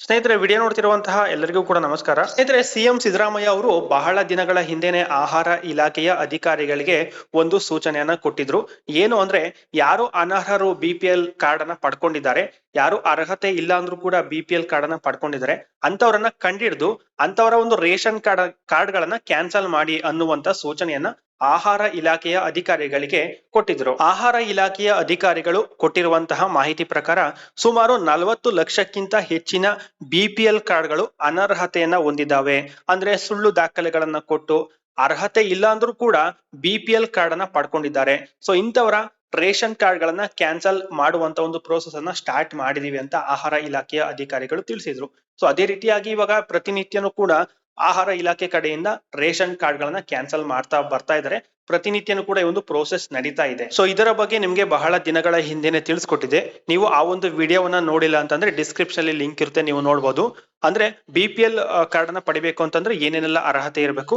ಸ್ನೇಹಿತರೆ, ವಿಡಿಯೋ ನೋಡ್ತಿರುವಂತಹ ಎಲ್ಲರಿಗೂ ಕೂಡ ನಮಸ್ಕಾರ. ಸ್ನೇಹಿತರೆ, ಸಿಎಂ ಸಿದ್ದರಾಮಯ್ಯ ಅವರು ಬಹಳ ದಿನಗಳ ಹಿಂದೆನೆ ಆಹಾರ ಇಲಾಖೆಯ ಅಧಿಕಾರಿಗಳಿಗೆ ಒಂದು ಸೂಚನೆಯನ್ನ ಕೊಟ್ಟಿದ್ರು. ಏನು ಅಂದ್ರೆ, ಯಾರು ಅನರ್ಹರು ಬಿ ಪಿ ಎಲ್ ಕಾರ್ಡ್ ಅನ್ನ ಪಡ್ಕೊಂಡಿದ್ದಾರೆ, ಯಾರು ಅರ್ಹತೆ ಇಲ್ಲ ಅಂದ್ರೂ ಕೂಡ ಬಿ ಪಿ ಎಲ್ ಕಾರ್ಡ್ ಅನ್ನ ಪಡ್ಕೊಂಡಿದ್ದಾರೆ ಅಂತವರನ್ನ ಕಂಡಿಡ್ದು ಅಂತವರ ಒಂದು ರೇಷನ್ ಕಾರ್ಡ್ ಕಾರ್ಡ್ ಗಳನ್ನ ಕ್ಯಾನ್ಸಲ್ ಮಾಡಿ ಅನ್ನುವಂತ ಸೂಚನೆಯನ್ನ ಆಹಾರ ಇಲಾಖೆಯ ಅಧಿಕಾರಿಗಳಿಗೆ ಕೊಟ್ಟಿದ್ರು ಆಹಾರ ಇಲಾಖೆಯ ಅಧಿಕಾರಿಗಳು ಕೊಟ್ಟಿರುವಂತಹ ಮಾಹಿತಿ ಪ್ರಕಾರ ಸುಮಾರು ನಲವತ್ತು ಲಕ್ಷಕ್ಕಿಂತ ಹೆಚ್ಚಿನ ಬಿಪಿಎಲ್ ಕಾರ್ಡ್ಗಳು ಅನರ್ಹತೆಯನ್ನ ಹೊಂದಿದ್ದಾವೆ. ಅಂದ್ರೆ ಸುಳ್ಳು ದಾಖಲೆಗಳನ್ನ ಕೊಟ್ಟು ಅರ್ಹತೆ ಇಲ್ಲ ಅಂದ್ರೂ ಕೂಡ ಬಿಪಿಎಲ್ ಕಾರ್ಡ್ ಅನ್ನ ಪಡ್ಕೊಂಡಿದ್ದಾರೆ. ಸೊ ಇಂಥವರ ರೇಷನ್ ಕಾರ್ಡ್ ಗಳನ್ನ ಕ್ಯಾನ್ಸಲ್ ಮಾಡುವಂತ ಒಂದು ಪ್ರೋಸೆಸ್ ಅನ್ನ ಸ್ಟಾರ್ಟ್ ಮಾಡಿದೀವಿ ಅಂತ ಆಹಾರ ಇಲಾಖೆಯ ಅಧಿಕಾರಿಗಳು ತಿಳಿಸಿದ್ರು. ಸೊ ಅದೇ ರೀತಿಯಾಗಿ ಇವಾಗ ಪ್ರತಿನಿತ್ಯನೂ ಕೂಡ ಆಹಾರ ಇಲಾಖೆ ಕಡೆಯಿಂದ ರೇಷನ್ ಕಾರ್ಡ್ ಗಳನ್ನ ಕ್ಯಾನ್ಸಲ್ ಮಾಡ್ತಾ ಬರ್ತಾ ಇದ್ದಾರೆ. ಪ್ರತಿನಿತ್ಯನೂ ಕೂಡ ಈ ಒಂದು ಪ್ರೋಸೆಸ್ ನಡೀತಾ ಇದೆ. ಸೊ ಇದರ ಬಗ್ಗೆ ನಿಮಗೆ ಬಹಳ ದಿನಗಳ ಹಿಂದೆನೆ ತಿಳಿಸ್ಕೊಟ್ಟಿದೆ ನೀವು ಆ ಒಂದು ವಿಡಿಯೋವನ್ನ ನೋಡಿಲ್ಲ ಅಂತಂದ್ರೆ ಡಿಸ್ಕ್ರಿಪ್ಷನ್ ಅಲ್ಲಿ ಲಿಂಕ್ ಇರುತ್ತೆ, ನೀವು ನೋಡಬಹುದು ಅಂದ್ರೆ ಬಿ ಪಿ ಎಲ್ ಕಾರ್ಡ್ ಅನ್ನ ಪಡಿಬೇಕು ಅಂತಂದ್ರೆ ಏನೇನೆಲ್ಲ ಅರ್ಹತೆ ಇರಬೇಕು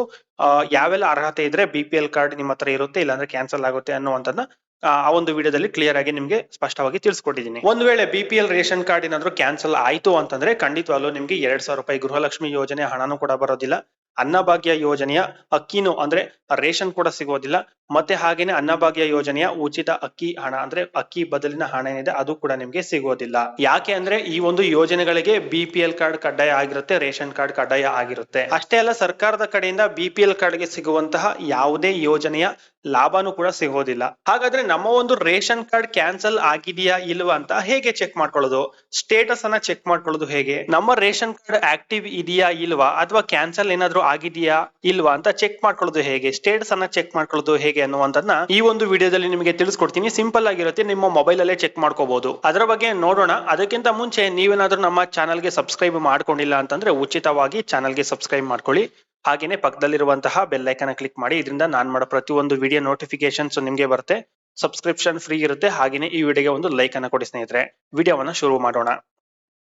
ಯಾವೆಲ್ಲ ಅರ್ಹತೆ ಇದ್ರೆ ಬಿ ಪಿ ಎಲ್ ಕಾರ್ಡ್ ನಿಮ್ಮ ಹತ್ರ ಇರುತ್ತೆ, ಇಲ್ಲಾಂದ್ರೆ ಕ್ಯಾನ್ಸಲ್ ಆಗುತ್ತೆ ಅನ್ನುವಂಥದ್ದನ್ನ, ಆ ಒಂದು ವಿಡಿಯೋದಲ್ಲಿ ಕ್ಲಿಯರ್ ಆಗಿ ನಿಮಗೆ ಸ್ಪಷ್ಟವಾಗಿ ತಿಳಿಸ್ಕೊಟ್ಟಿದ್ದೀನಿ. ಒಂದ್ ವೇಳೆ B P L ration card ಏನಾದ್ರು ಕ್ಯಾನ್ಸಲ್ ಆಯ್ತು ಅಂತಂದ್ರೆ ಖಂಡಿತವಾಗ್ಲೂ ನಿಮ್ಗೆ ಎರಡ್ ಸಾವಿರ ರೂಪಾಯಿ ಗೃಹಲಕ್ಷ್ಮಿ ಯೋಜನೆ ಹಣನೂ ಕೂಡ ಬರೋದಿಲ್ಲ. ಅನ್ನಭಾಗ್ಯ ಯೋಜನೆಯ ಅಕ್ಕಿನೂ ಅಂದ್ರೆ ರೇಷನ್ ಕೂಡ ಸಿಗೋದಿಲ್ಲ. ಮತ್ತೆ ಹಾಗೇನೆ ಅನ್ನಭಾಗ್ಯ ಯೋಜನೆಯ ಉಚಿತ ಅಕ್ಕಿ ಹಣ ಅಂದ್ರೆ ಅಕ್ಕಿ ಬದಲಿನ ಹಣ ಏನಿದೆ ಅದು ಕೂಡ ನಿಮ್ಗೆ ಸಿಗೋದಿಲ್ಲ. ಯಾಕೆ ಅಂದ್ರೆ ಈ ಒಂದು ಯೋಜನೆಗಳಿಗೆ ಬಿ ಕಾರ್ಡ್ ಕಡ್ಡಾಯ ಆಗಿರುತ್ತೆ, ರೇಷನ್ ಕಾರ್ಡ್ ಕಡ್ಡಾಯ ಆಗಿರುತ್ತೆ. ಅಷ್ಟೇ ಅಲ್ಲ ಸರ್ಕಾರದ ಕಡೆಯಿಂದ ಬಿ ಪಿ ಎಲ್ ಕಾರ್ಡ್ಗೆ ಸಿಗುವಂತಹ ಯಾವುದೇ ಯೋಜನೆಯ ಲಾಭನೂ ಕೂಡ ಸಿಗೋದಿಲ್ಲ. ಹಾಗಾದ್ರೆ ನಮ್ಮ ಒಂದು ರೇಷನ್ ಕಾರ್ಡ್ ಕ್ಯಾನ್ಸಲ್ ಆಗಿದೆಯಾ ಇಲ್ವಾ ಅಂತ ಹೇಗೆ ಚೆಕ್ ಮಾಡ್ಕೊಳ್ಳೋದು? ಸ್ಟೇಟಸ್ ಅನ್ನ ಚೆಕ್ ಮಾಡ್ಕೊಳ್ಳೋದು ಹೇಗೆ? ನಮ್ಮ ರೇಷನ್ ಕಾರ್ಡ್ ಆಕ್ಟಿವ್ ಇದೆಯಾ ಇಲ್ವಾ? ಅಥವಾ ಕ್ಯಾನ್ಸಲ್ ಏನಾದ್ರೂ ಆಗಿದೆಯಾ ಇಲ್ವಾ ಅಂತ ಚೆಕ್ ಮಾಡ್ಕೊಳ್ಳೋದು ಹೇಗೆ? ಸ್ಟೇಟಸ್ ಅನ್ನ ಚೆಕ್ ಮಾಡ್ಕೊಳ್ಳೋದು ಹೇಗೆ ಅನ್ನುವಂಥದ್ದನ್ನ ಈ ಒಂದು ವಿಡಿಯೋದಲ್ಲಿ ನಿಮಗೆ ತಿಳಿಸ್ಕೊಡ್ತೀನಿ. ಸಿಂಪಲ್ ಆಗಿರುತ್ತೆ. ನಿಮ್ಮ ಮೊಬೈಲ್ ಅಲ್ಲೇ ಚೆಕ್ ಮಾಡ್ಕೋಬಹುದು ಅದರ ಬಗ್ಗೆ ನೋಡೋಣ. ಅದಕ್ಕಿಂತ ಮುಂಚೆ ನೀವೇನಾದ್ರೂ ನಮ್ಮ ಚಾನಲ್ಗೆ ಸಬ್ಸ್ಕ್ರೈಬ್ ಮಾಡ್ಕೊಂಡಿಲ್ಲ ಅಂತಂದ್ರೆ ಉಚಿತವಾಗಿ ಚಾನಲ್ಗೆ ಸಬ್ಸ್ಕ್ರೈಬ್ ಮಾಡ್ಕೊಳ್ಳಿ. ಹಾಗೇನೆ ಪಕ್ಕದಲ್ಲಿರುವಂತಹ ಬೆಲ್ ಐಕನ್ ಕ್ಲಿಕ್ ಮಾಡಿ. ಇದರಿಂದ ನಾನ್ ಮಾಡೋ ಪ್ರತಿಯೊಂದು ವಿಡಿಯೋ ನೋಟಿಫಿಕೇಶನ್ಸ್ ನಿಮಗೆ ಬರುತ್ತೆ. ಸಬ್ಸ್ಕ್ರಿಪ್ಷನ್ ಫ್ರೀ ಇರುತ್ತೆ. ಹಾಗೇನೆ ಈ ವಿಡಿಯೋಗೆ ಒಂದು ಲೈಕ್ ಅನ್ನ ಕೊಡಿ ಸ್ನೇಹಿತರೆ. ವಿಡಿಯೋವನ್ನ ಶುರು ಮಾಡೋಣ.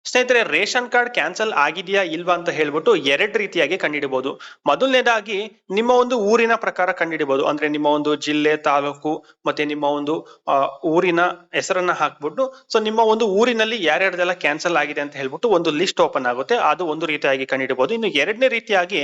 ಸ್ನೇಹಿತರೆ, ರೇಷನ್ ಕಾರ್ಡ್ ಕ್ಯಾನ್ಸಲ್ ಆಗಿದೆಯಾ ಇಲ್ವಾ ಅಂತ ಹೇಳ್ಬಿಟ್ಟು ಎರಡು ರೀತಿಯಾಗಿ ಕಂಡುಹಿಡಬಹುದು ಮೊದಲನೇದಾಗಿ, ನಿಮ್ಮ ಒಂದು ಊರಿನ ಪ್ರಕಾರ ಕಂಡುಹಿಡಬಹುದು ಅಂದ್ರೆ ನಿಮ್ಮ ಒಂದು ಜಿಲ್ಲೆ, ತಾಲೂಕು, ಮತ್ತೆ ನಿಮ್ಮ ಒಂದು ಊರಿನ ಹೆಸರನ್ನ ಹಾಕ್ಬಿಟ್ಟು ಸೊ ನಿಮ್ಮ ಒಂದು ಊರಿನಲ್ಲಿ ಯಾರ್ಯಾರ್ದೆಲ್ಲ ಕ್ಯಾನ್ಸಲ್ ಆಗಿದೆ ಅಂತ ಹೇಳ್ಬಿಟ್ಟು ಒಂದು ಲಿಸ್ಟ್ ಓಪನ್ ಆಗುತ್ತೆ. ಅದು ಒಂದು ರೀತಿಯಾಗಿ ಕಂಡುಹಿಡಬಹುದು ಇನ್ನು ಎರಡನೇ ರೀತಿಯಾಗಿ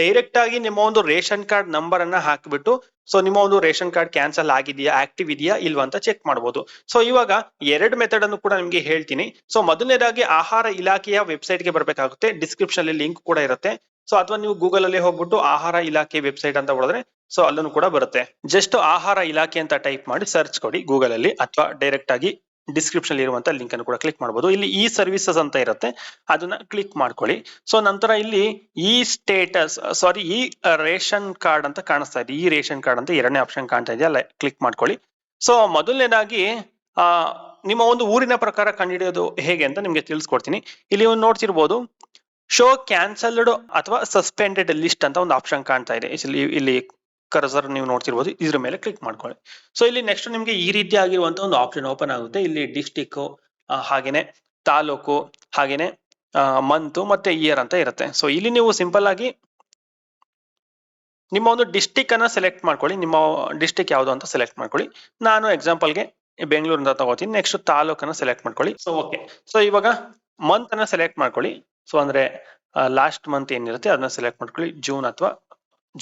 ಡೈರೆಕ್ಟ್ ಆಗಿ ನಿಮ್ಮ ಒಂದು ರೇಷನ್ ಕಾರ್ಡ್ ನಂಬರ್ ಅನ್ನ ಹಾಕಿಬಿಟ್ಟು ಸೊ ನಿಮ್ಮ ಒಂದು ರೇಷನ್ ಕಾರ್ಡ್ ಕ್ಯಾನ್ಸಲ್ ಆಗಿದೆಯಾ ಆಕ್ಟಿವ್ ಇದೆಯಾ, ಇಲ್ವಾ ಅಂತ ಚೆಕ್ ಮಾಡಬಹುದು ಸೊ ಇವಾಗ ಎರಡು ಮೆಥಡ್ ಅನ್ನು ಕೂಡ ನಿಮಗೆ ಹೇಳ್ತೀನಿ. ಸೊ ಮೊದಲನೇದಾಗಿ ಆಹಾರ ಇಲಾಖೆಯ ವೆಬ್ಸೈಟ್ಗೆ ಬರಬೇಕಾಗುತ್ತೆ. ಡಿಸ್ಕ್ರಿಪ್ಷನ್ ಅಲ್ಲಿ ಲಿಂಕ್ ಕೂಡ ಇರುತ್ತೆ. ಸೊ ಅಥವಾ ನೀವು ಗೂಗಲ್ ಅಲ್ಲಿ ಹೋಗ್ಬಿಟ್ಟು ಆಹಾರ ಇಲಾಖೆ ವೆಬ್ಸೈಟ್ ಅಂತ ಹೊಡೆದ್ರೆ ಸೊ ಅಲ್ಲೂ ಕೂಡ ಬರುತ್ತೆ. ಜಸ್ಟ್ ಆಹಾರ ಇಲಾಖೆ ಅಂತ ಟೈಪ್ ಮಾಡಿ ಸರ್ಚ್ ಕೊಡಿ ಗೂಗಲ್ ಅಲ್ಲಿ, ಅಥವಾ ಡೈರೆಕ್ಟ್ ಆಗಿ ಡಿಸ್ಕ್ರಿಪ್ಷನ್ ಇರುವಂತ ಲಿಂಕ್ ಅನ್ನು ಕೂಡ ಕ್ಲಿಕ್ ಮಾಡಬಹುದು ಇಲ್ಲಿ ಈ ಸರ್ವಿಸಸ್ ಅಂತ ಇರುತ್ತೆ. ಅದನ್ನ ಕ್ಲಿಕ್ ಮಾಡ್ಕೊಳ್ಳಿ. ಸೊ ನಂತರ ಇಲ್ಲಿ ಈ ಸ್ಟೇಟಸ್ ಸಾರಿ ಈ ರೇಷನ್ ಕಾರ್ಡ್ ಅಂತ ಕಾಣಿಸ್ತಾ ಇದೆ. ಈ ರೇಷನ್ ಕಾರ್ಡ್ ಅಂತ ಎರಡನೇ ಆಪ್ಷನ್ ಕಾಣ್ತಾ ಇದೆ. ಅಲ್ಲ ಕ್ಲಿಕ್ ಮಾಡ್ಕೊಳ್ಳಿ. ಸೊ ಮೊದಲನೇದಾಗಿ, ಆ, ನಿಮ್ಮ ಒಂದು ಊರಿನ ಪ್ರಕಾರ ಕಂಡುಹಿಡಿಯೋದು ಹೇಗೆ ಅಂತ ನಿಮ್ಗೆ ತಿಳಿಸ್ಕೊಡ್ತೀನಿ. ಇಲ್ಲಿ ಒಂದು ನೋಡ್ತಿರ್ಬೋದು ಶೋ ಕ್ಯಾನ್ಸಲ್ಡ್ ಅಥವಾ ಸಸ್ಪೆಂಡೆಡ್ ಲಿಸ್ಟ್ ಅಂತ ಒಂದು ಆಪ್ಷನ್ ಕಾಣ್ತಾ ಇದೆ. ಇಲ್ಲಿ ಕರ್ಸರ್ ನೀವು ನೋಡ್ತಿರ್ಬೋದು, ಇದ್ರ ಮೇಲೆ ಕ್ಲಿಕ್ ಮಾಡ್ಕೊಳ್ಳಿ. ಸೊ ಇಲ್ಲಿ ನೆಕ್ಸ್ಟ್ ನಿಮ್ಗೆ ಈ ರೀತಿ ಆಗಿರುವಂತ ಒಂದು ಆಪ್ಷನ್ ಓಪನ್ ಆಗುತ್ತೆ. ಇಲ್ಲಿ ಡಿಸ್ಟಿಕ್ ಹಾಗೇನೆ ತಾಲೂಕು, ಹಾಗೇನೆ ಮಂತ್ ಮತ್ತೆ ಇಯರ್ ಅಂತ ಇರುತ್ತೆ. ಸೊ ಇಲ್ಲಿ ನೀವು ಸಿಂಪಲ್ ಆಗಿ ನಿಮ್ಮ ಒಂದು ಡಿಸ್ಟಿಕ್ ಅನ್ನ ಸೆಲೆಕ್ಟ್ ಮಾಡ್ಕೊಳ್ಳಿ. ನಿಮ್ಮ ಡಿಸ್ಟಿಕ್ ಯಾವುದು ಅಂತ ಸೆಲೆಕ್ಟ್ ಮಾಡ್ಕೊಳ್ಳಿ. ನಾನು ಎಕ್ಸಾಂಪಲ್ಗೆ ಬೆಂಗಳೂರಿಂದ ತಗೋತೀನಿ. ನೆಕ್ಸ್ಟ್ ತಾಲೂಕನ್ನ ಸೆಲೆಕ್ಟ್ ಮಾಡ್ಕೊಳ್ಳಿ. ಸೊ ಓಕೆ ಸೊ ಇವಾಗ ಮಂತ್ ಅನ್ನ ಸೆಲೆಕ್ಟ್ ಮಾಡ್ಕೊಳ್ಳಿ. ಸೊ ಅಂದ್ರೆ ಲಾಸ್ಟ್ ಮಂತ್ ಏನಿರುತ್ತೆ, ಅದನ್ನ ಸೆಲೆಕ್ಟ್ ಮಾಡ್ಕೊಳ್ಳಿ. ಜೂನ್ ಅಥವಾ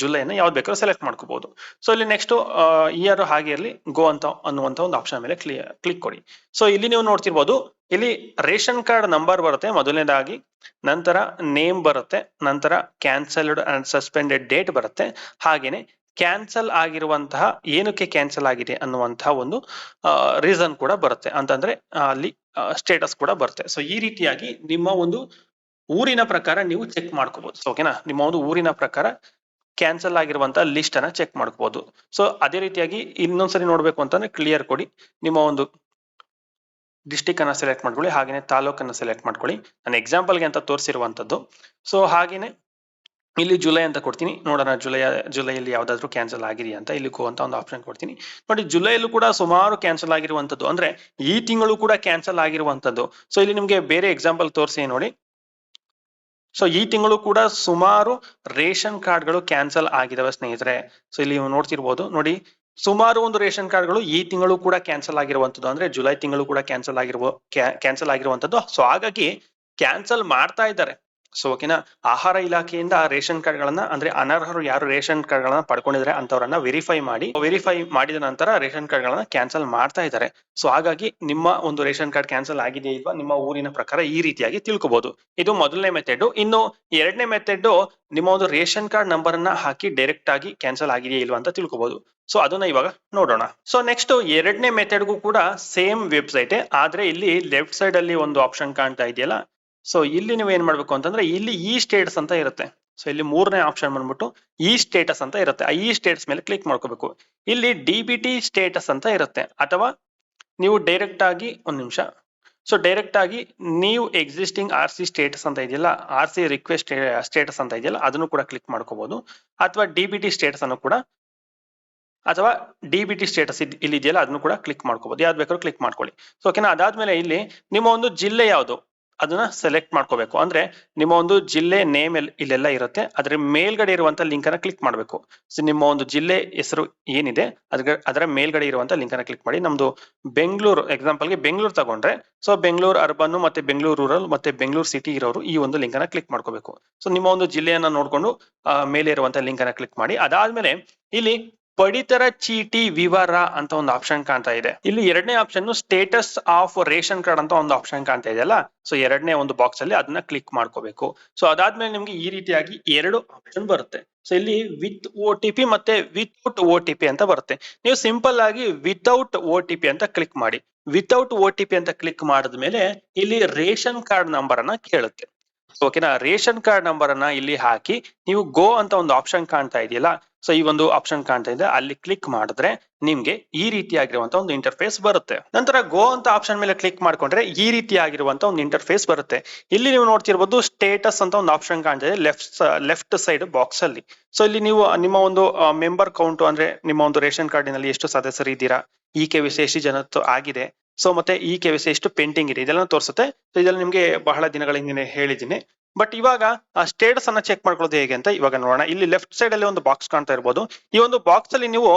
ಜುಲೈನ ಯಾವ್ದು ಬೇಕಾದ್ರೂ ಸೆಲೆಕ್ಟ್ ಮಾಡ್ಕೋಬಹುದು ಸೊ ಇಲ್ಲಿ ನೆಕ್ಸ್ಟ್ ಇಯರ್ ಹಾಗೆ ಇರಲಿ ಗೋ ಅಂತ ಅನ್ನುವಂತ ಒಂದು ಆಪ್ಷನ್ ಮೇಲೆ ಕ್ಲಿಯರ್ ಕ್ಲಿಕ್ ಕೊಡಿ. ಸೊ ಇಲ್ಲಿ ನೀವು ನೋಡ್ತಿರ್ಬೋದು, ಇಲ್ಲಿ ರೇಷನ್ ಕಾರ್ಡ್ ನಂಬರ್ ಬರುತ್ತೆ, ಮೊದಲನೇದಾಗಿ. ನಂತರ ನೇಮ್ ಬರುತ್ತೆ, ನಂತರ ಕ್ಯಾನ್ಸಲ್ಡ್ ಅಂಡ್ ಸಸ್ಪೆಂಡೆಡ್ ಡೇಟ್ ಬರುತ್ತೆ. ಹಾಗೇನೆ ಕ್ಯಾನ್ಸಲ್ ಆಗಿರುವಂತಹ, ಏನಕ್ಕೆ ಕ್ಯಾನ್ಸಲ್ ಆಗಿದೆ ಅನ್ನುವಂತಹ ಒಂದು ರೀಸನ್ ಕೂಡ ಬರುತ್ತೆ. ಅಂತಂದ್ರೆ ಅಲ್ಲಿ ಸ್ಟೇಟಸ್ ಕೂಡ ಬರುತ್ತೆ. ಸೊ ಈ ರೀತಿಯಾಗಿ ನಿಮ್ಮ ಒಂದು ಊರಿನ ಪ್ರಕಾರ ನೀವು ಚೆಕ್ ಮಾಡ್ಕೋಬಹುದು ಓಕೆನಾ ನಿಮ್ಮ ಒಂದು ಊರಿನ ಪ್ರಕಾರ ಕ್ಯಾನ್ಸಲ್ ಆಗಿರುವಂತಹ ಲಿಸ್ಟ್ ಅನ್ನ ಚೆಕ್ ಮಾಡ್ಕೋಬಹುದು ಸೊ ಅದೇ ರೀತಿಯಾಗಿ ಇನ್ನೊಂದ್ಸರಿ ನೋಡ್ಬೇಕು ಅಂತಂದ್ರೆ ಕ್ಲಿಯರ್ ಕೊಡಿ. ನಿಮ್ಮ ಒಂದು ಡಿಸ್ಟಿಕ್ ಅನ್ನ ಸೆಲೆಕ್ಟ್ ಮಾಡ್ಕೊಳ್ಳಿ, ಹಾಗೇನೆ ತಾಲೂಕನ್ನ ಸೆಲೆಕ್ಟ್ ಮಾಡ್ಕೊಳ್ಳಿ. ನಾನು ಎಕ್ಸಾಂಪಲ್ಗೆ ಅಂತ ತೋರಿಸಿರುವಂತದ್ದು. ಸೊ ಹಾಗೇನೆ ಇಲ್ಲಿ ಜುಲೈ ಅಂತ ಕೊಡ್ತೀನಿ. ನೋಡೋಣ ಜುಲೈ ಜುಲೈಯಲ್ಲಿ ಯಾವ್ದಾದ್ರು ಕ್ಯಾನ್ಸಲ್ ಆಗಿರಿ ಅಂತ, ಇಲ್ಲಿ ಗೋ ಅಂತ ಒಂದು ಆಪ್ಷನ್ ಕೊಡ್ತೀನಿ. ನೋಡಿ ಜುಲೈಯಲ್ಲೂ ಕೂಡ ಸುಮಾರು ಕ್ಯಾನ್ಸಲ್ ಆಗಿರುವಂತದ್ದು. ಅಂದ್ರೆ ಈ ತಿಂಗಳು ಕೂಡ ಕ್ಯಾನ್ಸಲ್ ಆಗಿರುವಂತದ್ದು. ಸೊ ಇಲ್ಲಿ ನಿಮಗೆ ಬೇರೆ ಎಕ್ಸಾಂಪಲ್ ತೋರಿಸಿ ನೋಡಿ. ಸೊ ಈ ತಿಂಗಳು ಕೂಡ ಸುಮಾರು ರೇಷನ್ ಕಾರ್ಡ್ಗಳು ಕ್ಯಾನ್ಸಲ್ ಆಗಿದಾವೆ, ಸ್ನೇಹಿತರೆ. ಸೊ ಇಲ್ಲಿ ನೀವು ನೋಡ್ತಿರ್ಬೋದು, ನೋಡಿ, ಸುಮಾರು ಒಂದು ರೇಷನ್ ಕಾರ್ಡ್ಗಳು ಈ ತಿಂಗಳು ಕೂಡ ಕ್ಯಾನ್ಸಲ್ ಆಗಿರುವಂತದ್ದು ಅಂದ್ರೆ ಜುಲೈ ತಿಂಗಳು ಕೂಡ ಕ್ಯಾನ್ಸಲ್ ಆಗಿರುವ ಕ್ಯಾನ್ಸಲ್ ಆಗಿರುವಂತದ್ದು ಸೊ ಹಾಗಾಗಿ ಕ್ಯಾನ್ಸಲ್ ಮಾಡ್ತಾ ಇದ್ದಾರೆ. ಸೊ ಓಕೆನಾ ಆಹಾರ ಇಲಾಖೆಯಿಂದ ರೇಷನ್ ಕಾರ್ಡ್ ಗಳನ್ನ ಅಂದ್ರೆ ಅನರ್ಹರು ಯಾರು ರೇಷನ್ ಕಾರ್ಡ್ ಗಳನ್ನ ಪಡ್ಕೊಂಡಿದ್ರೆ ಅಂತವರನ್ನ ವೆರಿಫೈ ಮಾಡಿ ವೆರಿಫೈ ಮಾಡಿದ ನಂತರ ರೇಷನ್ ಕಾರ್ಡ್ ಗಳನ್ನ ಕ್ಯಾನ್ಸಲ್ ಮಾಡ್ತಾ ಇದ್ದಾರೆ. ಸೊ ಹಾಗಾಗಿ ನಿಮ್ಮ ಒಂದು ರೇಷನ್ ಕಾರ್ಡ್ ಕ್ಯಾನ್ಸಲ್ ಆಗಿದೆ ಇಲ್ವಾ ನಿಮ್ಮ ಊರಿನ ಪ್ರಕಾರ ಈ ರೀತಿಯಾಗಿ ತಿಳ್ಕೊಬಹುದು ಇದು ಮೊದಲನೇ ಮೆಥಡ್ ಇನ್ನು ಎರಡನೇ ಮೆಥಡ್ ನಿಮ್ಮ ಒಂದು ರೇಷನ್ ಕಾರ್ಡ್ ನಂಬರ್ ಅನ್ನ ಹಾಕಿ ಡೈರೆಕ್ಟ್ ಆಗಿ ಕ್ಯಾನ್ಸಲ್ ಆಗಿದೆಯಾ ಇಲ್ವಾ ಅಂತ ತಿಳ್ಕೊಬಹುದು ಸೊ ಅದನ್ನ ಇವಾಗ ನೋಡೋಣ. ಸೊ ನೆಕ್ಸ್ಟ್ ಎರಡನೇ ಮೆಥಡ್ಗೂ ಕೂಡ ಸೇಮ್ ವೆಬ್ಸೈಟ್ ಆದ್ರೆ ಇಲ್ಲಿ ಲೆಫ್ಟ್ ಸೈಡ್ ಅಲ್ಲಿ ಒಂದು ಆಪ್ಷನ್ ಕಾಣ್ತಾ ಇದೆಯಲ್ಲ ಸೊ ಇಲ್ಲಿ ನೀವು ಏನ್ ಮಾಡ್ಬೇಕು ಅಂತಂದ್ರೆ, ಇಲ್ಲಿ ಈ ಸ್ಟೇಟಸ್ ಅಂತ ಇರುತ್ತೆ. ಸೊ ಇಲ್ಲಿ ಮೂರನೇ ಆಪ್ಷನ್ ಬಂದ್ಬಿಟ್ಟು ಈ ಸ್ಟೇಟಸ್ ಅಂತ ಇರುತ್ತೆ. ಆ ಈ ಸ್ಟೇಟಸ್ ಮೇಲೆ ಕ್ಲಿಕ್ ಮಾಡ್ಕೋಬೇಕು. ಇಲ್ಲಿ ಡಿ ಬಿ ಟಿ ಸ್ಟೇಟಸ್ ಅಂತ ಇರುತ್ತೆ. ಅಥವಾ ನೀವು ಡೈರೆಕ್ಟ್ ಆಗಿ ಒಂದ್ ನಿಮಿಷ. ಸೊ ಡೈರೆಕ್ಟ್ ಆಗಿ ನೀವು ಎಕ್ಸಿಸ್ಟಿಂಗ್ ಆರ್ ಸಿ ಸ್ಟೇಟಸ್ ಅಂತ ಇದೆಯಲ್ಲ ಆರ್ ಸಿ ರಿಕ್ವೆಸ್ಟ್ ಸ್ಟೇಟಸ್ ಅಂತ ಇದೆಯಲ್ಲ, ಅದನ್ನು ಕೂಡ ಕ್ಲಿಕ್ ಮಾಡ್ಕೋಬಹುದು ಅಥವಾ ಡಿ ಬಿ ಟಿ ಸ್ಟೇಟಸ್ ಅನ್ನು ಕೂಡ, ಅಥವಾ ಡಿ ಬಿ ಟಿ ಸ್ಟೇಟಸ್ ಇಲ್ಲಿ ಇದೆಯಲ್ಲ, ಅದನ್ನು ಕೂಡ ಕ್ಲಿಕ್ ಮಾಡ್ಕೋಬಹುದು ಯಾವ್ದು ಬೇಕಾದ್ರೂ ಕ್ಲಿಕ್ ಮಾಡ್ಕೊಳ್ಳಿ. ಸೊ ಓಕೆನಾ ಅದಾದ್ಮೇಲೆ ಇಲ್ಲಿ ನಿಮ್ಮ ಒಂದು ಜಿಲ್ಲೆ ಯಾವುದು? ಅದನ್ನ ಸೆಲೆಕ್ಟ್ ಮಾಡ್ಕೋಬೇಕು. ಅಂದ್ರೆ ನಿಮ್ಮ ಒಂದು ಜಿಲ್ಲೆ ನೇಮ್ ಇಲ್ಲೆಲ್ಲ ಇರುತ್ತೆ. ಅದ್ರ ಮೇಲ್ಗಡೆ ಇರುವಂತ ಲಿಂಕ್ ಅನ್ನ ಕ್ಲಿಕ್ ಮಾಡಬೇಕು. ಸೊ ನಿಮ್ಮ ಒಂದು ಜಿಲ್ಲೆ ಹೆಸರು ಏನಿದೆ ಅದ್ರ ಅದರ ಮೇಲ್ಗಡೆ ಇರುವಂತ ಲಿಂಕ್ ಅನ್ನ ಕ್ಲಿಕ್ ಮಾಡಿ. ನಮ್ದು ಬೆಂಗಳೂರು ಎಕ್ಸಾಂಪಲ್ಗೆ ಬೆಂಗಳೂರು ತಗೊಂಡ್ರೆ ಸೊ ಬೆಂಗಳೂರು ಅರ್ಬನ್ ಮತ್ತೆ ಬೆಂಗಳೂರು ರೂರಲ್ ಮತ್ತೆ ಬೆಂಗಳೂರು ಸಿಟಿ ಇರೋರು ಈ ಒಂದು ಲಿಂಕ್ ಅನ್ನ ಕ್ಲಿಕ್ ಮಾಡ್ಕೋಬೇಕು. ಸೊ ನಿಮ್ಮ ಒಂದು ಜಿಲ್ಲೆಯನ್ನ ನೋಡ್ಕೊಂಡು ಮೇಲೆ ಇರುವಂತ ಲಿಂಕ್ ಅನ್ನ ಕ್ಲಿಕ್ ಮಾಡಿ. ಅದಾದ್ಮೇಲೆ ಇಲ್ಲಿ ಪಡಿತರ ಚೀಟಿ ವಿವರ ಅಂತ ಒಂದು ಆಪ್ಷನ್ ಕಾಣ್ತಾ ಇದೆ. ಇಲ್ಲಿ ಎರಡನೇ option status of ration card ಅಂತ ಒಂದು ಆಪ್ಷನ್ ಕಾಣ್ತಾ ಇದೆ ಅಲ್ಲ? ಸೊ ಎರಡನೇ ಒಂದು ಬಾಕ್ಸ್ ಅಲ್ಲಿ ಅದನ್ನ ಕ್ಲಿಕ್ ಮಾಡ್ಕೋಬೇಕು. ಸೊ ಅದಾದ್ಮೇಲೆ ನಿಮ್ಗೆ ಈ ರೀತಿಯಾಗಿ ಎರಡು ಆಪ್ಷನ್ ಬರುತ್ತೆ. ಸೊ ಇಲ್ಲಿ ವಿತ್ ಓ ಟಿ ಪಿ ಮತ್ತೆ ವಿತೌಟ್ ಓ ಟಿ ಪಿ ಅಂತ ಬರುತ್ತೆ. ನೀವು ಸಿಂಪಲ್ ಆಗಿ ವಿತೌಟ್ ಓ ಟಿ ಪಿ ಅಂತ ಕ್ಲಿಕ್ ಮಾಡಿ. ವಿತೌಟ್ ಓ ಟಿ ಪಿ ಅಂತ ಕ್ಲಿಕ್ ಮಾಡಿದ್ಮೇಲೆ ಇಲ್ಲಿ ರೇಷನ್ ಕಾರ್ಡ್ ನಂಬರ್ ಅನ್ನ ಕೇಳುತ್ತೆ. ಓಕೆನಾ ರೇಷನ್ ಕಾರ್ಡ್ ನಂಬರ್ ಅನ್ನ ಇಲ್ಲಿ ಹಾಕಿ ನೀವು ಗೋ ಅಂತ ಒಂದು ಆಪ್ಷನ್ ಕಾಣ್ತಾ ಇದೆಯಲ್ಲ ಸೊ ಈ ಒಂದು ಆಪ್ಷನ್ ಕಾಣ್ತಾ ಇದೆ, ಅಲ್ಲಿ ಕ್ಲಿಕ್ ಮಾಡಿದ್ರೆ ನಿಮ್ಗೆ ಈ ರೀತಿಯಾಗಿರುವಂತ ಒಂದು ಇಂಟರ್ಫೇಸ್ ಬರುತ್ತೆ. ನಂತರ ಗೋ ಅಂತ ಆಪ್ಷನ್ ಮೇಲೆ ಕ್ಲಿಕ್ ಮಾಡ್ಕೊಂಡ್ರೆ ಈ ರೀತಿಯಾಗಿರುವಂತ ಒಂದು ಇಂಟರ್ಫೇಸ್ ಬರುತ್ತೆ. ಇಲ್ಲಿ ನೀವು ನೋಡ್ತಿರ್ಬೋದು ಸ್ಟೇಟಸ್ ಅಂತ ಒಂದು ಆಪ್ಷನ್ ಕಾಣ್ತಾ ಇದೆ ಲೆಫ್ಟ್ ಲೆಫ್ಟ್ ಸೈಡ್ ಬಾಕ್ಸ್ ಅಲ್ಲಿ. ಸೊ ಇಲ್ಲಿ ನೀವು ನಿಮ್ಮ ಒಂದು ಮೆಂಬರ್ ಕೌಂಟ್ ಅಂದ್ರೆ ನಿಮ್ಮ ಒಂದು ರೇಷನ್ ಕಾರ್ಡಿನಲ್ಲಿ ಎಷ್ಟು ಸದಸ್ಯರು ಇದ್ದೀರಾ ಈಕೆ ವಿಶೇಷ ಜನತ್ತು ಆಗಿದೆ ಸೊ ಮತ್ತೆ ಈ ಕೆ ವಿ ಎಷ್ಟು ಪೆಂಡಿಂಗ್ ಇದೆ? ಇದೆಲ್ಲ ತೋರಿಸುತ್ತೆ. ಸೊ ಇದೆಲ್ಲ ನಿಮಗೆ ಬಹಳ ದಿನಗಳ ಹಿಂದೆ ಹೇಳಿದ್ದೀನಿ. ಬಟ್ ಇವಾಗ, ಆ ಸ್ಟೇಟಸ್ ಅನ್ನ ಚೆಕ್ ಮಾಡ್ಕೊಳ್ಳೋದು ಹೇಗೆ ಅಂತ ಇವಾಗ ನೋಡೋಣ. ಇಲ್ಲಿ ಲೆಫ್ಟ್ ಸೈಡ್ ಅಲ್ಲಿ ಒಂದು ಬಾಕ್ಸ್ ಕಾಣ್ತಾ ಇರ್ಬೋದು. ಈ ಒಂದು ಬಾಕ್ಸ್ ಅಲ್ಲಿ ನೀವು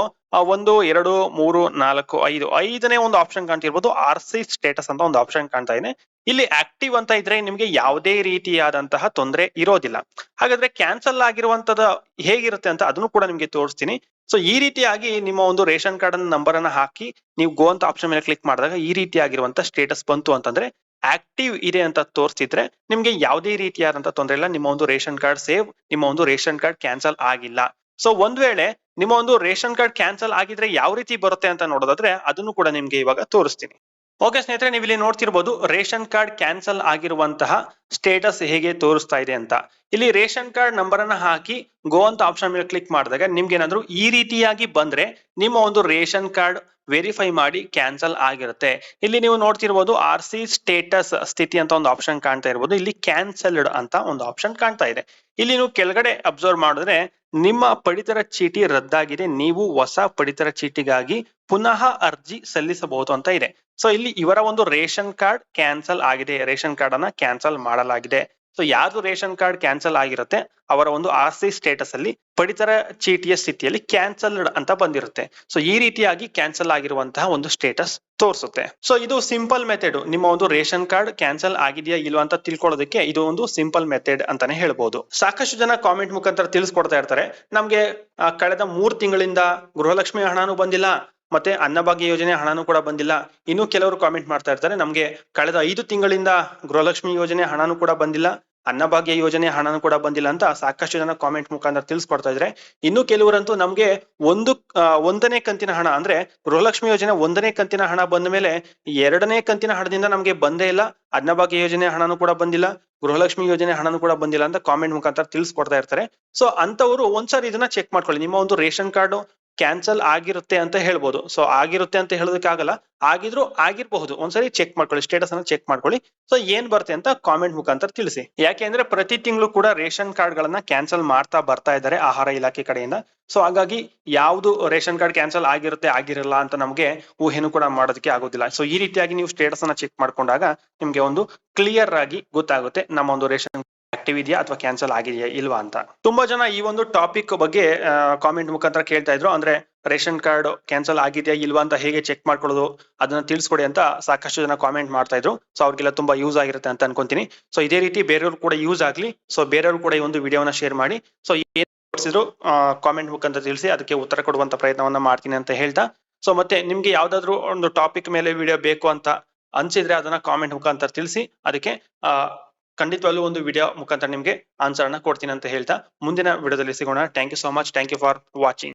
ಒಂದು, ಎರಡು, ಮೂರು, ನಾಲ್ಕು, ಐದು, ಐದನೇ ಒಂದು ಆಪ್ಷನ್ ಕಾಣ್ತಿರ್ಬೋದು. ಆರ್ ಸಿ ಸ್ಟೇಟಸ್ ಅಂತ ಒಂದು ಆಪ್ಷನ್ ಕಾಣ್ತಾ ಇದೆ. ಇಲ್ಲಿ ಆಕ್ಟಿವ್ ಅಂತ ಇದ್ರೆ ನಿಮ್ಗೆ ಯಾವುದೇ ರೀತಿಯಾದಂತಹ ತೊಂದರೆ ಇರೋದಿಲ್ಲ. ಹಾಗಾದ್ರೆ ಕ್ಯಾನ್ಸಲ್ ಆಗಿರುವಂತದ ಹೇಗಿರುತ್ತೆ ಅಂತ ಅದನ್ನು ಕೂಡ ನಿಮ್ಗೆ ತೋರಿಸ್ತೀನಿ. ಸೊ ಈ ರೀತಿಯಾಗಿ ನಿಮ್ಮ ಒಂದು ರೇಷನ್ ಕಾರ್ಡ್ ನಂಬರ್ ಅನ್ನ ಹಾಕಿ ನೀವು ಗೋ ಅಂತ ಆಪ್ಷನ್ ಮೇಲೆ ಕ್ಲಿಕ್ ಮಾಡಿದಾಗ ಈ ರೀತಿಯಾಗಿರುವಂತ ಸ್ಟೇಟಸ್ ಬಂತು ಅಂತಂದ್ರೆ ಆಕ್ಟಿವ್ ಇದೆ ಅಂತ ತೋರಿಸಿದ್ರೆ ನಿಮ್ಗೆ ಯಾವುದೇ ರೀತಿಯಾದಂತ ತೊಂದರೆ ಇಲ್ಲ. ನಿಮ್ಮ ಒಂದು ರೇಷನ್ ಕಾರ್ಡ್ ಸೇವ್, ನಿಮ್ಮ ಒಂದು ರೇಷನ್ ಕಾರ್ಡ್ ಕ್ಯಾನ್ಸಲ್ ಆಗಿಲ್ಲ. ಸೊ ಒಂದ್ ವೇಳೆ ನಿಮ್ಮ ಒಂದು ರೇಷನ್ ಕಾರ್ಡ್ ಕ್ಯಾನ್ಸಲ್ ಆಗಿದ್ರೆ ಯಾವ ರೀತಿ ಬರುತ್ತೆ ಅಂತ ನೋಡೋದಾದ್ರೆ ಅದನ್ನು ಕೂಡ ನಿಮ್ಗೆ ಇವಾಗ ತೋರಿಸ್ತೀನಿ. ಓಕೆ ಸ್ನೇಹಿತರೆ, ನೀವು ಇಲ್ಲಿ ನೋಡ್ತಿರ್ಬೋದು ರೇಷನ್ ಕಾರ್ಡ್ ಕ್ಯಾನ್ಸಲ್ ಆಗಿರುವಂತಹ ಸ್ಟೇಟಸ್ ಹೇಗೆ ತೋರಿಸ್ತಾ ಇದೆ ಅಂತ. ಇಲ್ಲಿ ರೇಷನ್ ಕಾರ್ಡ್ ನಂಬರ್ ಅನ್ನ ಹಾಕಿ ಗೋ ಅಂತ ಆಪ್ಷನ್ ಮೇಲೆ ಕ್ಲಿಕ್ ಮಾಡಿದಾಗ ನಿಮ್ಗೆ ಏನಾದ್ರು ಈ ರೀತಿಯಾಗಿ ಬಂದ್ರೆ ನಿಮ್ಮ ಒಂದು ರೇಷನ್ ಕಾರ್ಡ್ ವೆರಿಫೈ ಮಾಡಿ ಕ್ಯಾನ್ಸಲ್ ಆಗಿರುತ್ತೆ. ಇಲ್ಲಿ ನೀವು ನೋಡ್ತಿರ್ಬೋದು ಆರ್ ಸಿ ಸ್ಟೇಟಸ್ ಸ್ಥಿತಿ ಅಂತ ಒಂದು ಆಪ್ಷನ್ ಕಾಣ್ತಾ ಇರ್ಬೋದು. ಇಲ್ಲಿ ಕ್ಯಾನ್ಸಲ್ಡ್ ಅಂತ ಒಂದು ಆಪ್ಷನ್ ಕಾಣ್ತಾ ಇದೆ. ಇಲ್ಲಿ ನೀವು ಕೆಳಗಡೆ ಅಬ್ಸರ್ವ್ ಮಾಡಿದ್ರೆ ನಿಮ್ಮ ಪಡಿತರ ಚೀಟಿ ರದ್ದಾಗಿದೆ. ನೀವು ಹೊಸ ಪಡಿತರ ಚೀಟಿಗಾಗಿ ಪುನಃ ಅರ್ಜಿ ಸಲ್ಲಿಸಬಹುದು ಅಂತ ಇದೆ. ಸೊ ಇಲ್ಲಿ ಇವರ ಒಂದು ರೇಷನ್ ಕಾರ್ಡ್ ಕ್ಯಾನ್ಸಲ್ ಆಗಿದೆ. ರೇಷನ್ ಕಾರ್ಡ್ ಅನ್ನ ಕ್ಯಾನ್ಸಲ್ ಮಾಡಲಾಗಿದೆ. ಸೊ ಯಾರ್ದು ರೇಷನ್ ಕಾರ್ಡ್ ಕ್ಯಾನ್ಸಲ್ ಆಗಿರುತ್ತೆ, ಅವರ ಒಂದು ಆಸ್ತಿ ಸ್ಟೇಟಸ್ ಅಲ್ಲಿ ಪಡಿತರ ಚೀಟಿಯ ಸ್ಥಿತಿಯಲ್ಲಿ ಕ್ಯಾನ್ಸಲ್ಡ್ ಅಂತ ಬಂದಿರುತ್ತೆ. ಸೊ ಈ ರೀತಿಯಾಗಿ ಕ್ಯಾನ್ಸಲ್ ಆಗಿರುವಂತಹ ಒಂದು ಸ್ಟೇಟಸ್ ತೋರಿಸುತ್ತೆ. ಸೊ ಇದು ಸಿಂಪಲ್ ಮೆಥಡ್. ನಿಮ್ಮ ಒಂದು ರೇಷನ್ ಕಾರ್ಡ್ ಕ್ಯಾನ್ಸಲ್ ಆಗಿದೆಯಾ ಇಲ್ವಾ ಅಂತ ತಿಳ್ಕೊಳ್ಳೋದಕ್ಕೆ ಇದು ಒಂದು ಸಿಂಪಲ್ ಮೆಥಡ್ ಅಂತಾನೆ ಹೇಳ್ಬೋದು. ಸಾಕಷ್ಟು ಜನ ಕಾಮೆಂಟ್ ಮುಖಾಂತರ ತಿಳಿಸ್ಕೊಡ್ತಾ ಇರ್ತಾರೆ. ನಮ್ಗೆ ಕಳೆದ ಮೂರ್ ತಿಂಗಳಿಂದ ಗೃಹಲಕ್ಷ್ಮಿ ಹಣನೂ ಬಂದಿಲ್ಲ. ಮತ್ತೆ ಅನ್ನಭಾಗ್ಯ ಯೋಜನೆ ಹಣನೂ ಕೂಡ ಬಂದಿಲ್ಲ. ಇನ್ನು ಕೆಲವರು ಕಾಮೆಂಟ್ ಮಾಡ್ತಾ ಇರ್ತಾರೆ. ನಮ್ಗೆ ಕಳೆದ ಐದು ತಿಂಗಳಿಂದ ಗೃಹಲಕ್ಷ್ಮಿ ಯೋಜನೆ ಹಣನೂ ಕೂಡ ಬಂದಿಲ್ಲ. ಅನ್ನಭಾಗ್ಯ ಯೋಜನೆ ಹಣನೂ ಕೂಡ ಬಂದಿಲ್ಲ ಅಂತ ಸಾಕಷ್ಟು ಜನ ಕಾಮೆಂಟ್ ಮುಖಾಂತರ ತಿಳಿಸ್ಕೊಡ್ತಾ ಇದ್ರೆ. ಇನ್ನು ಕೆಲವರಂತೂ ನಮ್ಗೆ ಒಂದು ಒಂದನೇ ಕಂತಿನ ಹಣ ಅಂದ್ರೆ ಗೃಹಲಕ್ಷ್ಮಿ ಯೋಜನೆ ಒಂದನೇ ಕಂತಿನ ಹಣ ಬಂದ ಮೇಲೆ ಎರಡನೇ ಕಂತಿನ ಹಣದಿಂದ ನಮ್ಗೆ ಬಂದೇ ಇಲ್ಲ. ಅನ್ನಭಾಗ್ಯ ಯೋಜನೆ ಹಣನೂ ಕೂಡ ಬಂದಿಲ್ಲ. ಗೃಹಲಕ್ಷ್ಮಿ ಯೋಜನೆ ಹಣನೂ ಕೂಡ ಬಂದಿಲ್ಲ ಅಂತ ಕಾಮೆಂಟ್ ಮುಖಾಂತರ ತಿಳಿಸ್ಕೊಡ್ತಾ ಇರ್ತಾರೆ. ಸೊ ಅಂತವರು ಒಂದ್ಸಾರಿ ಇದನ್ನ ಚೆಕ್ ಮಾಡ್ಕೊಳ್ಳಿ. ನಿಮ್ಮ ಒಂದು ರೇಷನ್ ಕಾರ್ಡ್ ಕ್ಯಾನ್ಸಲ್ ಆಗಿರುತ್ತೆ ಅಂತ ಹೇಳ್ಬೋದು. ಸೊ ಆಗಿರುತ್ತೆ ಅಂತ ಹೇಳೋದಕ್ಕೆ ಆಗಲ್ಲ ಆಗಿದ್ರು ಆಗಿರಬಹುದು. ಒಂದ್ಸರಿ ಚೆಕ್ ಮಾಡ್ಕೊಳ್ಳಿ. ಸ್ಟೇಟಸ್ ಅನ್ನ ಚೆಕ್ ಮಾಡ್ಕೊಳ್ಳಿ. ಸೊ ಏನ್ ಬರುತ್ತೆ ಅಂತ ಕಾಮೆಂಟ್ ಮುಖಾಂತರ ತಿಳಿಸಿ. ಯಾಕೆ ಅಂದ್ರೆ ಪ್ರತಿ ತಿಂಗಳು ಕೂಡ ರೇಷನ್ ಕಾರ್ಡ್ ಗಳನ್ನ ಕ್ಯಾನ್ಸಲ್ ಮಾಡ್ತಾ ಬರ್ತಾ ಇದ್ದಾರೆ ಆಹಾರ ಇಲಾಖೆ ಕಡೆಯಿಂದ. ಸೊ ಹಾಗಾಗಿ ಯಾವುದು ರೇಷನ್ ಕಾರ್ಡ್ ಕ್ಯಾನ್ಸಲ್ ಆಗಿರುತ್ತೆ, ಆಗಿರಲ್ಲ ಅಂತ ನಮಗೆ ಊಹೆನು ಕೂಡ ಮಾಡೋದಕ್ಕೆ ಆಗೋದಿಲ್ಲ. ಸೊ ಈ ರೀತಿಯಾಗಿ ನೀವು ಸ್ಟೇಟಸ್ ಅನ್ನ ಚೆಕ್ ಮಾಡ್ಕೊಂಡಾಗ ನಿಮ್ಗೆ ಒಂದು ಕ್ಲಿಯರ್ ಆಗಿ ಗೊತ್ತಾಗುತ್ತೆ ನಮ್ಮ ಒಂದು ರೇಷನ್ ಆಕ್ಟಿವ್ ಇದೆಯಾ ಅಥವಾ ಕ್ಯಾನ್ಸಲ್ ಆಗಿದೆಯಾ ಇಲ್ವಾ ಅಂತ. ತುಂಬಾ ಜನ ಈ ಒಂದು ಟಾಪಿಕ್ ಬಗ್ಗೆ ಕಾಮೆಂಟ್ ಮುಖಾಂತರ ಕೇಳ್ತಾ ಇದ್ರು. ಅಂದ್ರೆ ರೇಷನ್ ಕಾರ್ಡ್ ಕ್ಯಾನ್ಸಲ್ ಆಗಿದೆಯಾ ಇಲ್ವಾ ಅಂತ ಹೇಗೆ ಚೆಕ್ ಮಾಡ್ಕೊಳ್ಳೋದು ಅದನ್ನ ತಿಳಿಸ್ಕೊಡಿ ಅಂತ ಸಾಕಷ್ಟು ಜನ ಕಾಮೆಂಟ್ ಮಾಡ್ತಾ ಇದ್ರು. ಸೊ ಅವ್ರಿಗೆಲ್ಲ ತುಂಬಾ ಯೂಸ್ ಆಗಿರುತ್ತೆ ಅಂತ ಅನ್ಕೊಂತೀನಿ. ಸೊ ಇದೇ ರೀತಿ ಬೇರೆಯವ್ರು ಕೂಡ ಯೂಸ್ ಆಗ್ಲಿ. ಸೊ ಬೇರೆಯವ್ರು ಕೂಡ ಈ ಒಂದು ವಿಡಿಯೋನ ಶೇರ್ ಮಾಡಿ. ಸೊ ಏನ್ ತೋರಿಸಿದ್ರು ಕಾಮೆಂಟ್ ಮುಖಾಂತರ ತಿಳಿಸಿ ಅದಕ್ಕೆ ಉತ್ತರ ಕೊಡುವಂತ ಪ್ರಯತ್ನವನ್ನ ಮಾಡ್ತೀನಿ ಅಂತ ಹೇಳ್ತಾ. ಸೊ ಮತ್ತೆ ನಿಮ್ಗೆ ಯಾವ್ದಾದ್ರು ಒಂದು ಟಾಪಿಕ್ ಮೇಲೆ ವಿಡಿಯೋ ಬೇಕು ಅಂತ ಅನ್ಸಿದ್ರೆ ಅದನ್ನ ಕಾಮೆಂಟ್ ಮುಖಾಂತರ ತಿಳಿಸಿ. ಅದಕ್ಕೆ ಖಂಡಿತವಾಗ್ಲೂ ಒಂದು ವಿಡಿಯೋ ಮುಖಾಂತರ ನಿಮಗೆ ಆನ್ಸರ್ ಅನ್ನ ಕೊಡ್ತೀನಿ ಅಂತ ಹೇಳ್ತಾ, ಮುಂದಿನ ವಿಡಿಯೋದಲ್ಲಿ ಸಿಗೋಣ. Thank you so much thank you for watching